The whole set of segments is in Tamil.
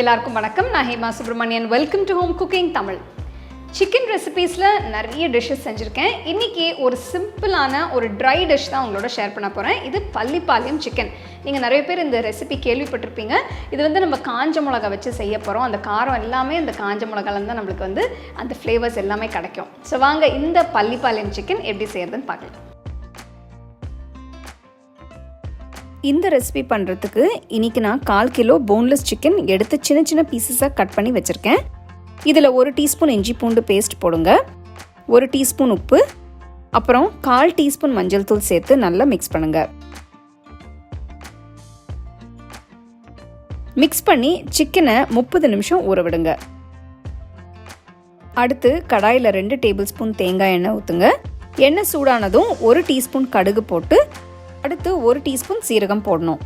எல்லாருக்கும் வணக்கம். நான் Hema Subramanian welcome to home cooking Tamil chicken ரெசிபீஸில் நிறைய டிஷ்ஷஸ் செஞ்சுருக்கேன். இன்றைக்கி ஒரு சிம்பிளான ஒரு ட்ரை டிஷ் தான் உங்களோட ஷேர் பண்ண போகிறேன் இது பள்ளிப்பாளையம் சிக்கன் நீங்கள் நிறைய பேர் இந்த ரெசிபி கேள்விப்பட்டிருப்பீங்க. இது வந்து நம்ம காஞ்ச மிளகா வச்சு செய்ய போகிறோம் அந்த காரம் எல்லாமே இந்த காஞ்ச மிளகாலேருந்து தான் நம்மளுக்கு வந்து அந்த ஃப்ளேவர்ஸ் எல்லாமே கிடைக்கும். ஸோ வாங்க இந்த பள்ளிப்பாளையம் சிக்கன் எப்படி செய்கிறதுன்னு பார்க்கலாம். இந்த ரெசிபி பண்ணுறதுக்கு இன்றைக்கி நான் கால் கிலோ போன்லெஸ் சிக்கன் எடுத்து சின்ன சின்ன பீசஸாக கட் பண்ணி வச்சுருக்கேன். இதில் ஒரு டீஸ்பூன் இஞ்சி பூண்டு பேஸ்ட் போடுங்க. ஒரு டீஸ்பூன் உப்பு அப்புறம் கால் டீஸ்பூன் மஞ்சள் தூள் சேர்த்து நல்லா மிக்ஸ் பண்ணுங்க. மிக்ஸ் பண்ணி சிக்கனை முப்பது நிமிஷம் ஊற விடுங்க. அடுத்து கடாயில் ரெண்டு டேபிள் ஸ்பூன் தேங்காய் எண்ணெய் ஊற்றுங்க எண்ணெய் சூடானதும் ஒரு டீஸ்பூன் கடுகு போட்டு அடுத்து ஒரு டீஸ்பூன் சீரகம் போடணும்.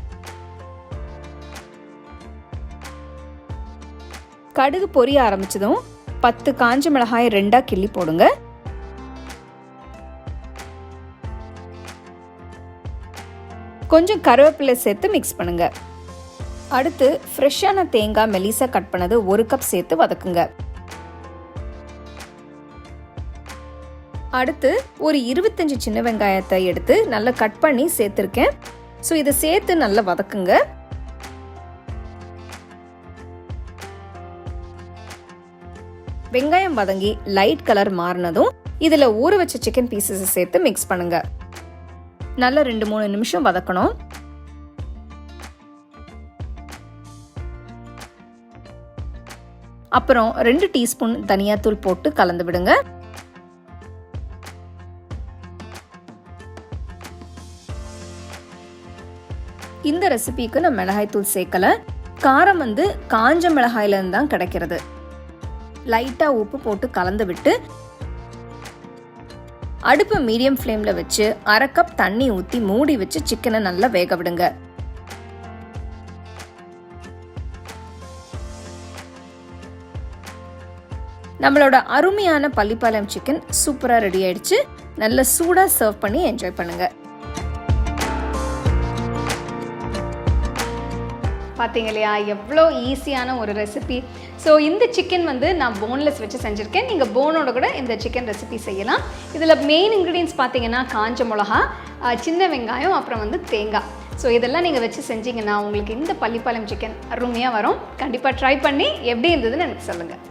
கடுகு பொரிய ஆரம்பிச்சதும் பத்து காஞ்ச மிளகாய் ரெண்டாக கிள்ளி போடுங்க. கொஞ்சம் கருவேப்பிலை சேர்த்து மிக்ஸ் பண்ணுங்க. அடுத்து ஃப்ரெஷ்ஷான தேங்காய் மெலிசா கட் பண்ணது ஒரு கப் சேர்த்து வதக்குங்க. அடுத்து ஒரு இருபத்தஞ்சி சின்ன வெங்காயத்தை எடுத்து நல்லா கட் பண்ணி சேர்த்துருக்கேன். ஸோ இதை சேர்த்து நல்லா வதக்குங்க. வெங்காயம் வதங்கி லைட் கலர் மாறினதும் இதில் ஊற வச்ச சிக்கன் பீசஸை சேர்த்து மிக்ஸ் பண்ணுங்க. நல்லா ரெண்டு மூணு நிமிஷம் வதக்கணும். அப்புறம் ரெண்டு டீஸ்பூன் தனியாத்தூள் போட்டு கலந்து விடுங்க. இந்த ரெசிபிக்கு நான் மிளகாய்த்தூள் சேர்க்கல. காரம் வந்து காஞ்ச மிளகாயிலேருந்து தான் கிடைக்கிறது. லைட்டாக உப்பு போட்டு கலந்து விட்டு அடுப்பு மீடியம் ஃப்ளேமில் வச்சு அரை கப் தண்ணி ஊற்றி மூடி வச்சு சிக்கனை நல்லா வேக விடுங்க. நம்மளோட அருமையான பள்ளிப்பாளையம் சிக்கன் சூப்பராக ரெடி ஆயிடுச்சு. நல்ல சூடாக சர்வ் பண்ணி என்ஜாய் பண்ணுங்கள் பார்த்தீங்க இல்லையா? எவ்வளோ ஈஸியான ஒரு ரெசிபி ஸோ இந்த சிக்கன் வந்து நான் போன்லெஸ் வச்சு செஞ்சுருக்கேன். நீங்கள் போனோட கூட இந்த சிக்கன் ரெசிபி செய்யலாம். இதில் மெயின் இன்க்ரீடியன்ஸ் பார்த்தீங்கன்னா காஞ்ச மிளகா சின்ன வெங்காயம் அப்புறம் வந்து தேங்காய். ஸோ இதெல்லாம் நீங்கள் வச்சு செஞ்சீங்கன்னா உங்களுக்கு இந்த பள்ளிப்பாளையம் சிக்கன் அருமையாக வரும். கண்டிப்பாக ட்ரை பண்ணி எப்படி இருந்ததுன்னு எனக்கு சொல்லுங்கள்